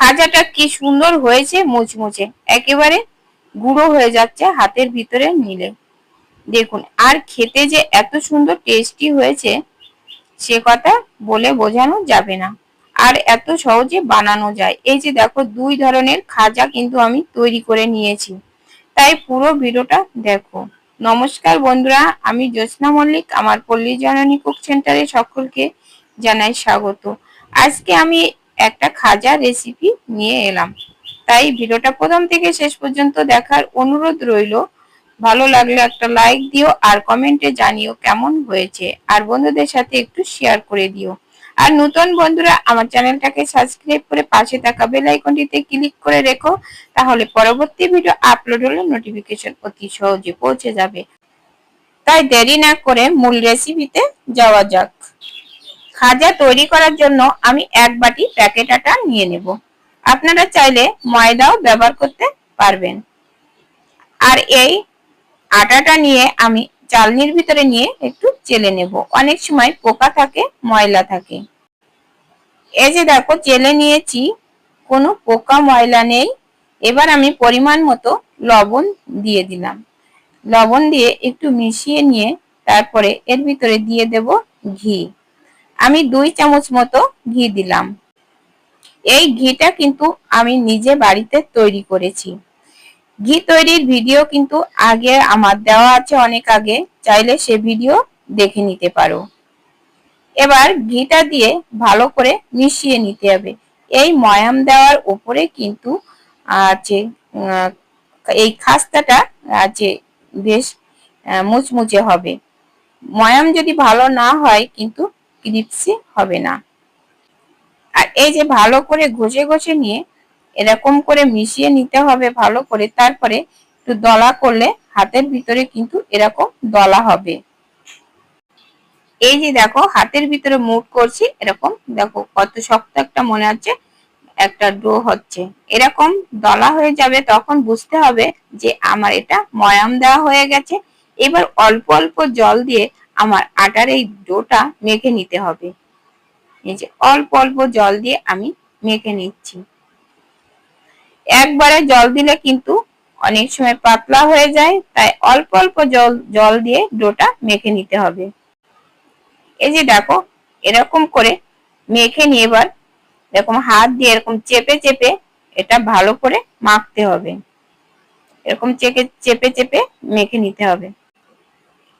খাজাটা কি সুন্দর হয়েছে মুচমুচে। একেবারে গুঁড়ো হয়ে যাচ্ছে হাতের ভিতরে নিলে। দেখুন, আর খেতে যে এত সুন্দর টেস্টি হয়েছে, সে কথা বলে বোঝানো যাবে না। আর এত সহজে বানানো যায়। এই যে দেখো, দুই ধরনের খাজা কিন্তু আমি তৈরি করে নিয়েছি। তাই পুরো ভিডিওটা দেখো। নমস্কার বন্ধুরা, আমি জ্যোৎস্না মল্লিক, আমার পল্লী জননী কুক সেন্টারে সকলকে জানাই স্বাগত। আজকে আমি একটা খাজা রেসিপি নিয়ে এলাম। তাই ভিডিওটা প্রথম থেকে শেষ পর্যন্ত দেখার অনুরোধ রইল। ভালো লাগলে একটা লাইক দিও আর কমেন্টে জানিও কেমন হয়েছে। আর বন্ধুদের সাথে একটু শেয়ার করে দিও। আর নতুন বন্ধুরা আমার চ্যানেলটাকে সাবস্ক্রাইব করে পাশে থাকা বেল আইকনটিতে ক্লিক করে রেখো, তাহলে পরবর্তী ভিডিও আপলোড হলে নোটিফিকেশন অতি সহজে পৌঁছে যাবে। তাই দেরি না করে মূল রেসিপিতে যাওয়া যাক। খাজা তৈরি করার জন্য আমি এক বাটি প্যাকেট আটা নিয়ে নেব। আপনারা চাইলে ময়দাও ব্যবহার করতে পারবেন। আর এই আটাটা নিয়ে আমি চালনির ভিতরে নিয়ে একটু চেলে নেব। অনেক সময় পোকা থাকে, ময়লা থাকে। এই যে দেখো, চেলে নিয়েছি, কোনো পোকা, ময়লা নেই। এবার আমি পরিমাণ মতো লবণ দিয়ে দিলাম। লবণ দিয়ে একটু মিশিয়ে নিয়ে তারপরে এর ভিতরে দিয়ে দেব ঘি। আমি দুই চামচ মতো ঘি দিলাম। এই ঘিটা কিন্তু আমি নিজে বাড়িতে তৈরি করেছি। ঘি তৈরির ভিডিও কিন্তু আগে আমার দেওয়া আছে অনেক আগে, চাইলে সে ভিডিও দেখে নিতে পারো। এবার ঘিটা দিয়ে ভালো করে মিশিয়ে নিতে হবে। এই ময়াম দেওয়ার উপরে কিন্তু আছে এই খাস্তাটা আছে বেশ মুচমুচে হবে। ময়াম যদি ভালো না হয় কিন্তু ক্রিপসি হবে না। আর এই যে ভালো করে ঘষে ঘষে নিয়ে এরকম করে মিশিয়ে নিতে হবে ভালো করে, তারপরে একটু দলা করলে হাতের ভিতরে কিন্তু এরকম দলা হবে। এই যে দেখো, হাতের ভিতরে মুট করছি, এরকম দেখো কত শক্ত একটা মনে হচ্ছে, একটা ডো হচ্ছে। এরকম দলা হয়ে যাবে, তখন বুঝতে হবে যে আমার এটা ময়াম দেওয়া হয়ে গেছে। এবার অল্প অল্প জল দিয়ে আমার আটার এই ডোটা মেখে নিতে হবে। এই যে অল্প অল্প জল দিয়ে আমি মেখে নিচ্ছি। একবারে জল দিলে কিন্তু অনেক সময় পাতলা হয়ে যায়, তাই অল্প অল্প জল জল দিয়ে ডোটা মেখে নিতে হবে। এই যে দেখো, এরকম করে মেখে নিয়ে এবার এরকম হাত দিয়ে এরকম চেপে চেপে এটা ভালো করে মাখতে হবে। এরকম চেপে চেপে চেপে মেখে নিতে হবে।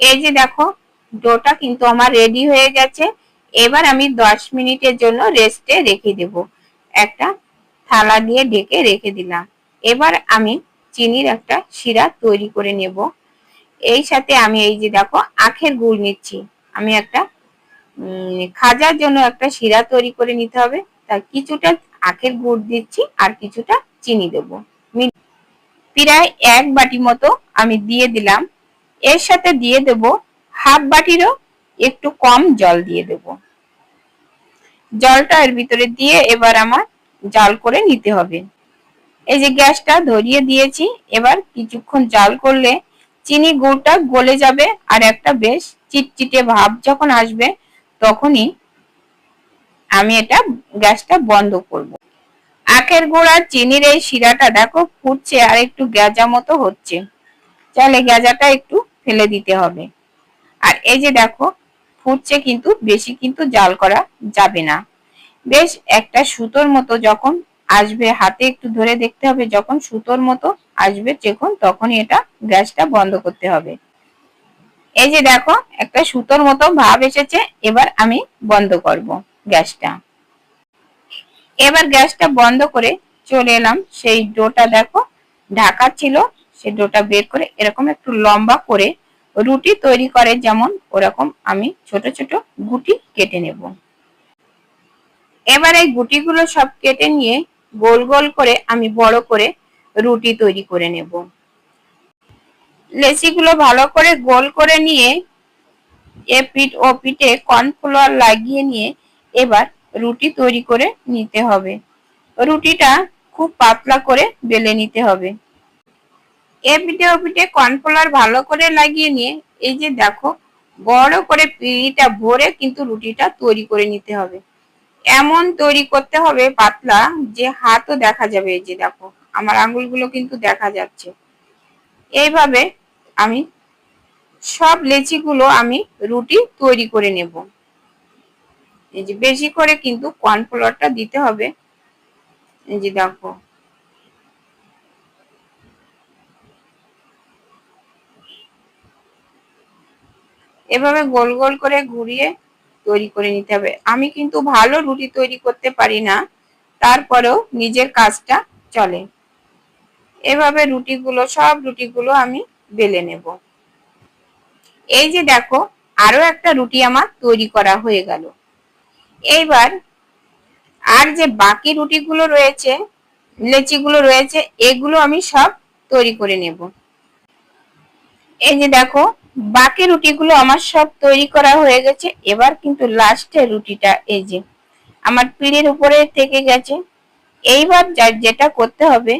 এই যে দেখো ডোটা কিন্তু আমার রেডি হয়ে গেছে। এবার আমি দশ মিনিটের জন্য রেস্টে রেখে দেব। একটা থালা দিয়ে ঢেকে রেখে দিলাম। এবার আমি চিনির একটা শিরা তৈরি করে নেব। এই সাথে আমি এই যে দেখো, আখের গুড় নিচ্ছি। আমি একটা খাজার জন্য একটা শিরা তৈরি করে নিতে হবে। তা কিছুটা আখের গুড় দিচ্ছি আর কিছুটা চিনি দেব। প্রায় এক বাটি মতো আমি দিয়ে দিলাম। এর সাথে দিয়ে দেব হাফ বাটিরও একটু কম জল দিয়ে দেব। জলটা এর ভিতরে দিয়ে এবার আমার জাল করে নিতে হবে। এই যে গ্যাসটা ধরিয়ে দিয়েছি, এবার কিছুক্ষণ জাল করলে চিনি গুড়টা গলে যাবে আর একটা বেশ চিটচিটে ভাব যখন আসবে তখনই আমি এটা গ্যাসটা বন্ধ করব। আখের গুড় চিনির এই শিরাটা দেখো ফুটছে আর একটু গ্যাজা মতো হচ্ছে। চাইলে গ্যাজাটা একটু ফেলে দিতে হবে। আর এই যে দেখো, ফুটছে কিন্তু, বেশি কিন্তু জাল করা যাবে না। বেশ একটা সুতোর মতো যখন আসবে, হাতে একটু ধরে দেখতে হবে, যখন সুতোর মতো আসবে যখন, তখনই এটা গ্যাসটা বন্ধ করতে হবে। এই যে দেখো, একটা সুতোর মতো ভাব এসেছে, এবার আমি বন্ধ করব গ্যাসটা। এবার গ্যাসটা বন্ধ করে চলে এলাম, সেই ডোটা দেখো, ঢাকা ছিল সেই ডোটা বের করে এরকম একটু লম্বা করে রুটি তৈরি করে যেমন ওরকম আমি ছোট ছোট গুটি কেটে নেব। এবার এই গুটিগুলো সব কেটে নিয়ে গোল গোল করে আমি বড় করে রুটি তৈরি করে নেব। লেচিগুলো ভালো করে গোল করে নিয়ে এ পিঠ ও পিঠে কর্নফ্লাওয়ার লাগিয়ে নিয়ে এবার রুটি তৈরি করে নিতে হবে। রুটিটা খুব পাতলা করে বেলে নিতে হবে। এ ও পিঠে ভালো করে লাগিয়ে নিয়ে, এই যে দেখো, বড় করে পিড়িটা ভরে কিন্তু রুটিটা তৈরি করে নিতে হবে। এমন তৈরি করতে হবে পাতলা যে হাতও দেখা যাবে, এই যে দেখো, আমার আঙ্গুলগুলো কিন্তু দেখা যাচ্ছে। এইভাবে আমি সব লেচিগুলো আমি রুটি তৈরি করে নেব। এই যে বেশি করে কিন্তু কর্নফ্লাওয়ারটা দিতে হবে। এই যে দেখো এভাবে গোল গোল করে ঘুরিয়ে তৈরি করে নিতে হবে। আমি কিন্তু ভালো রুটি তৈরি করতে পারি না, তারপরেও নিজের কাজটা চলে। এভাবে রুটিগুলো, সব রুটিগুলো আমি বেলে নেব। এই যে দেখো, আরও একটা রুটি আমার তৈরি করা হয়ে গেল। এইবার আর যে বাকি রুটিগুলো রয়েছে, লেচিগুলো রয়েছে, এগুলো আমি সব তৈরি করে নেব। এই যে দেখো বাকি রুটিগুলো আমার সব তৈরি করা হয়ে গেছে। এবার কিন্তু লাস্টের রুটিটা এই যে, আমার পিড়ের উপরে থেকে গেছে। এইবার যেটা করতে হবে,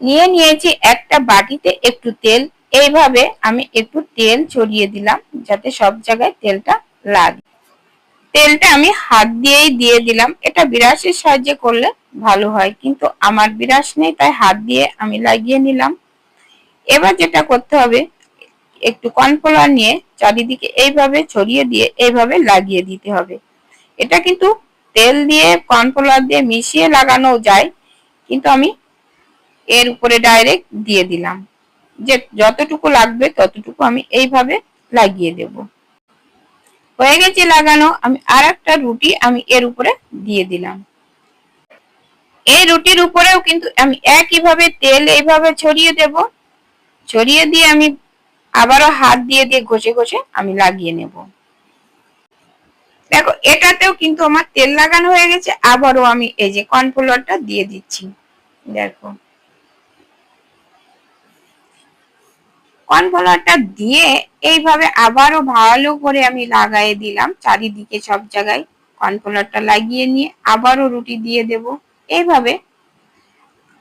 নিয়ে নিয়েছি একটা বাটিতে একটু তেল। এইভাবে আমি একটু তেল ছড়িয়ে দিলাম, যাতে সব জায়গায় তেলটা লাগে। তেলটা আমি হাত দিয়েই দিয়ে দিলাম। এটা বিরাসের সাহায্যে করলে ভালো হয়, কিন্তু আমার বিরাস নেই, তাই হাত দিয়ে আমি লাগিয়ে নিলাম। এবার যেটা করতে হবে একটু কর্নফ্লাওয়ার নিয়ে চারিদিকে এইভাবে ছড়িয়ে দিয়ে এইভাবে লাগিয়ে দিতে হবে। এটা কিন্তু তেল দিয়ে কর্নফ্লাওয়ার দিয়ে মিশিয়ে লাগানো যায়, কিন্তু আমি এর উপরে ডাইরেক্ট দিয়ে দিলাম। যে যতটুকু লাগবে ততটুকু আমি এইভাবে লাগিয়ে দেব। হয়ে গেছে লাগানো, আমি আর একটা রুটি আমি এর উপরে দিয়ে দিলাম। এই রুটির উপরেও কিন্তু আমি একইভাবে তেল এইভাবে ছড়িয়ে দেব। ছড়িয়ে দিয়ে আমি আবারও হাত দিয়ে দিয়ে ঘষে ঘষে আমি লাগিয়ে নেব। দেখো, এটাতেও কিন্তু আমার তেল লাগানো হয়ে গেছে, আবারও আমি এই যে কর্নফ্লাওয়ারটা দিয়ে দিচ্ছি। দেখো। কর্নফ্লাওয়ারটা দিয়ে এইভাবে আবারও ভালো করে আমি লাগাই দিলাম, চারিদিকে সব জায়গায় কর্নফ্লাওয়ারটা লাগিয়ে নিয়ে আবারও রুটি দিয়ে দেব। এইভাবে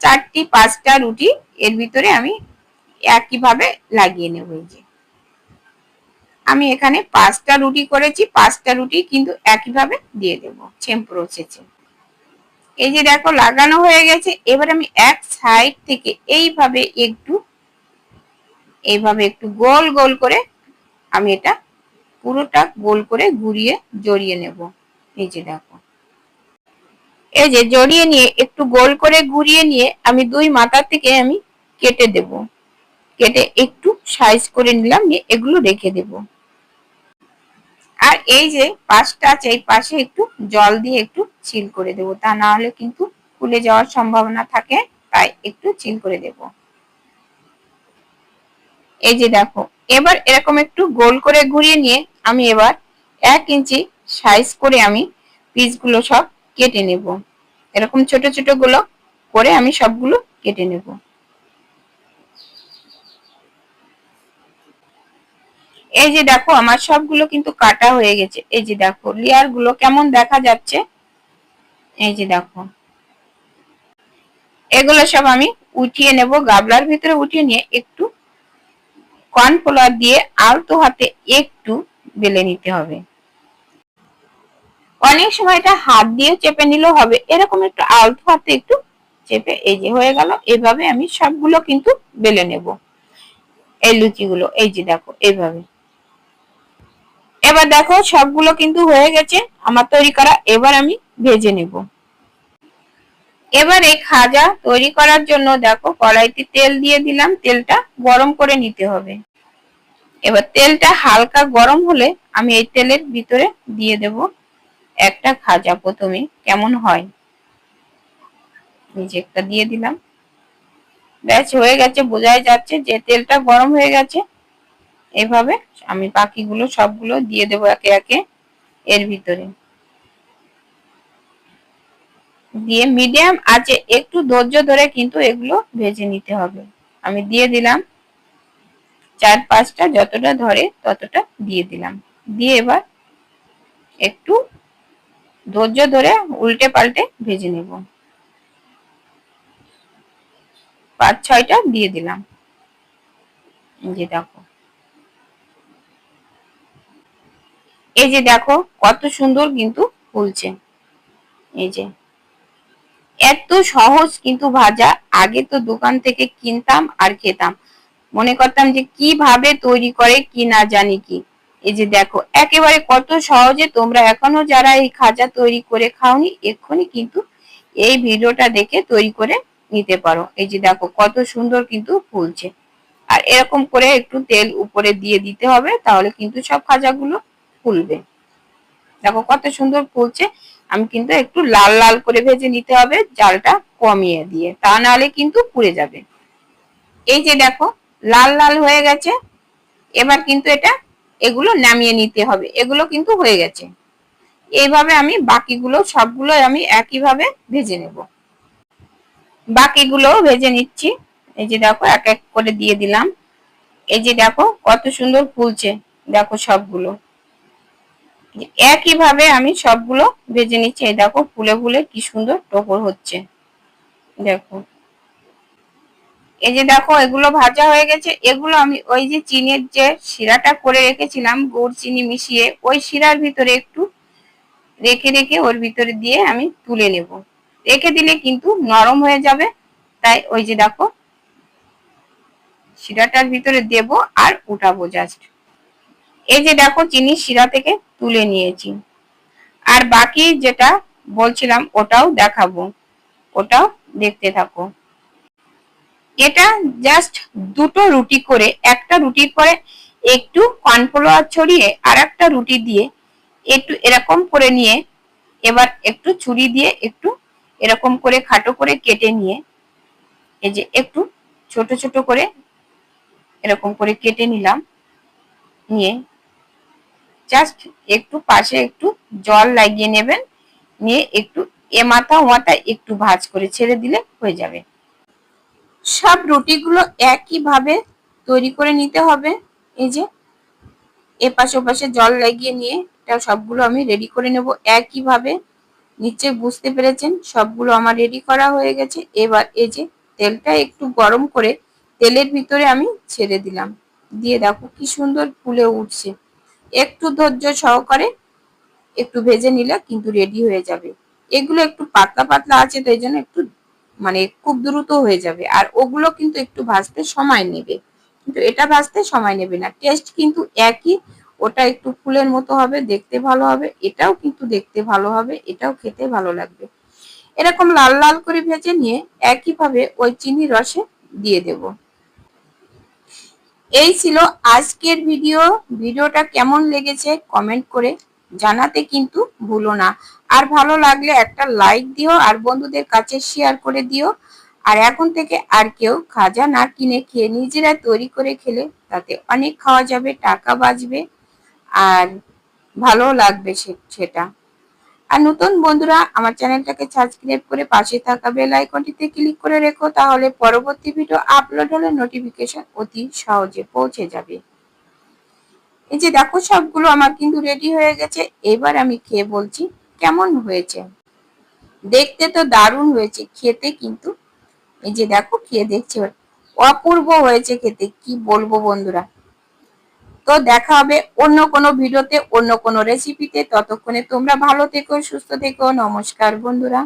চারটি পাঁচটা রুটি এর ভিতরে আমি একইভাবে লাগিয়ে নেব এই যে। আমি এখানে পাঁচটা রুটি করেছি, পাঁচটা রুটি কিন্তু একইভাবে দিয়ে দেব সেম প্রসেসে এই যে দেখো, লাগানো হয়ে গেছে, এবার আমি এক সাইড থেকে এইভাবে একটু এইভাবে একটু গোল গোল করে আমি এটা পুরোটা গোল করে ঘুরিয়ে জড়িয়ে নেব। এই যে দেখো। এই যে জড়িয়ে নিয়ে, একটু গোল করে ঘুরিয়ে নিয়ে আমি দুই মাথার থেকে আমি কেটে দেব। কেটে একটু সাইজ করে নিলাম, নিয়ে এগুলো রেখে দেব। আর এই যে পাশটা আছে, এই পাশে একটু জল দিয়ে একটু চিল করে দেব। তা না হলে কিন্তু খুলে যাওয়ার সম্ভাবনা থাকে, তাই একটু চিল করে দেবো। এই যে দেখো, এবার এরকম একটু গোল করে ঘুরিয়ে নিয়ে আমি এবার এক ইঞ্চি সাইজ করে আমি পিসগুলো সব কেটে নেব। এরকম ছোট ছোটগুলো করে আমি সবগুলো কেটে নেব। এই যে দেখো, আমার সবগুলো কিন্তু কাটা হয়ে গেছে। এই যে দেখো লেয়ারগুলো কেমন দেখা যাচ্ছে? এই যে দেখো। এগুলো সব আমি উঠিয়ে নেব, গাবলার ভিতরে উঠিয়ে নিয়ে একটু কর্নফ্লাওয়ার দিয়ে আলতো হাতে একটু বেলে নিতে হবে। অনেক সময় এটা হাত দিয়ে চেপে নিলেও হবে, এরকম একটু আলতো হাতে একটু চেপে, এই যে হয়ে গেল, এভাবে আমি সবগুলো কিন্তু বেলে নেব। এই লুচিগুলো, এই যে দেখো, এইভাবে। এবার দেখো সবগুলো কিন্তু হয়ে গেছে। আমার তৈরি করা, এবার আমি ভেজে নেব। এবার এই খাজা তৈরি করার জন্য দেখো কড়াইতে তেল দিয়ে দিলাম। তেলটা গরম করে নিতে হবে। এবার তেলটা হালকা গরম হলে আমি এই তেলের ভিতরে দিয়ে দেব একটা খাজা প্রথমে, কেমন হয়? নিজে একটা দিয়ে দিলাম। ব্যাস, হয়ে গেছে, বোঝাই যাচ্ছে যে তেলটা গরম হয়ে গেছে। এভাবে আমি বাকিগুলো সবগুলো দিয়ে দেবো একে একে এর ভিতরে। দিয়ে মিডিয়াম আছে, একটু ধৈর্য ধরে কিন্তু এগুলো ভেজে নিতে হবে। আমি দিয়ে দিলাম চার পাঁচটা, যতটা ধরে ততটা দিয়ে দিলাম। দিয়ে এবার একটু ধৈর্য ধরে উল্টে পাল্টে ভেজে নেব। পাঁচ, ছয়টা দিয়ে দিলাম। যে দেখো। এই যে দেখো, কত সুন্দর কিন্তু ফুলছে। এই যে। এত সহজ কিন্তু ভাজা। আগে তো দোকান থেকে কিনতাম আর খেতাম। মনে করতাম যে কীভাবে তৈরি করে, কি না জানি কি। এই যে দেখো, একেবারে কত সহজে তোমরা এখনও যারা এই খাজা তৈরি করে খাওনি, এক্ষুনি কিন্তু এই ভিডিওটা দেখে তৈরি করে নিতে পারো। এই যে দেখো, কত সুন্দর কিন্তু ফুলছে। আর এরকম করে একটু তেল উপরে দিয়ে দিতে হবে, তাহলে কিন্তু সব খাজাগুলো ফুলবে। দেখো কত সুন্দর ফুলছে। আমি কিন্তু একটু লাল লাল করে ভেজে নিতে হবে, জালটা কমিয়ে দিয়ে। তা নাহলে কিন্তু পুড়ে যাবে। এই যে দেখো, লাল লাল হয়ে গেছে। এবার কিন্তু এটা, এগুলো নামিয়ে নিতে হবে। এগুলো কিন্তু হয়ে গেছে। এইভাবে আমি বাকিগুলো, সবগুলো আমি একইভাবে ভেজে নেব। বাকিগুলো ভেজে নিচ্ছি। এই যে দেখো, এক এক করে দিয়ে দিলাম। এই যে দেখো, কত সুন্দর ফুলছে। দেখো সবগুলো। একইভাবে আমি সবগুলো ভেজে নিচ্ছি। এই দেখো, ফুলে ফুলে কি সুন্দর টপর হচ্ছে। দেখো। এই যে দেখো, এগুলো ভাজা হয়ে গেছে। এগুলো আমি ওই যে চিনির যে শিরাটা করে রেখেছিলাম, গুড় চিনি মিশিয়ে, ওই শিরার ভিতরে একটু রেখে রেখে ওর ভিতরে দিয়ে আমি তুলে নেব। রেখে দিলে কিন্তু নরম হয়ে যাবে। তাই ওই যে দেখো, শিরাটার ভিতরে দেব আর উঠাবো জাস্ট এই যে দেখো চিনি শিরা থেকে তুলে নিয়েছি। আর বাকি যেটা বলছিলাম, ওটাও দেখাবো। ওটাও দেখতে থাকো। এটা জাস্ট দুটো রুটি করে, একটা রুটি করে একটু কর্নফ্লাওয়ার ছড়িয়ে আর একটা রুটি দিয়ে একটু এরকম করে নিয়ে, এবার একটু ছুরি দিয়ে একটু এরকম করে খাটো করে কেটে নিয়ে, এই যে একটু ছোট ছোট করে এরকম করে কেটে নিলাম, নিয়ে জাস্ট একটু পাশে একটু জল লাগিয়ে নেবেন। নিয়ে একটু এ মাথা ও মাথা একটু ভাজ করে ছেড়ে দিলে হয়ে যাবে। সব রুটিগুলো একইভাবে তৈরি করে নিতে হবে। এই যে এপাশে ওপাশে জল লাগিয়ে নিয়ে এটা সবগুলো আমি রেডি করে নেব একইভাবে। নিচে বুঝতে পেরেছেন? সবগুলো আমার রেডি করা হয়ে গেছে। এবার এই যে তেলটা একটু গরম করে তেলের ভিতরে আমি ছেড়ে দিলাম। দিয়ে দেখো কি সুন্দর ফুলে উঠছে। একটু ধৈর্য সহকারে একটু ভেজে নিলে কিন্তু রেডি হয়ে যাবে। এগুলো একটু পাতলা পাতলা আছে, তাই জন্য একটু মানে খুব দ্রুত হয়ে যাবে। আর ওগুলো কিন্তু একটু ভাজতে সময় নেবে। কিন্তু এটা ভাজতে সময় নেবে না। টেস্ট কিন্তু একই, ওটা একটু ফুলের মতো হবে, দেখতে ভালো হবে, এটাও কিন্তু দেখতে ভালো হবে, এটাও খেতে ভালো লাগবে। এরকম লাল লাল করে ভেজে নিয়ে একইভাবে ওই চিনি রসে দিয়ে দেব। এই ছিল আজকের ভিডিও। ভিডিওটা কেমন লেগেছে কমেন্ট করে জানাতে কিন্তু ভুলো না। আর ভালো লাগলে একটা লাইক দিও আর বন্ধুদের কাছে শেয়ার করে দিও। আর এখন থেকে আর কেউ খাজা না কিনে খেয়ে নিজেরা তৈরি করে খেলে তাতে অনেক খাওয়া যাবে, টাকা বাঁচবে আর ভালো লাগবে সেটা। আর নতুন বন্ধুরা, আমার চ্যানেলটাকে সাবস্ক্রাইব করে পাশে থাকা বেল আইকনটিতে ক্লিক করে রেখো, তাহলে পরবর্তী ভিডিও আপলোড হলে নোটিফিকেশন অতি সহজে পৌঁছে যাবে। এই যে দেখো, সবগুলো আমার কিন্তু রেডি হয়ে গেছে। এবার আমি খেয়ে বলছি, কেমন হয়েছে? দেখতে তো দারুণ হয়েছে, খেতে কিন্তু। এই যে দেখো, খেয়ে দেখছি অপূর্ব হয়েছে খেতে, কি বলব বন্ধুরা? তো দেখা হবে অন্য কোনো ভিডিওতে, অন্য কোনো রেসিপিতে ততক্ষণে তোমরা ভালো থেকো, সুস্থ থেকো। নমস্কার বন্ধুরা।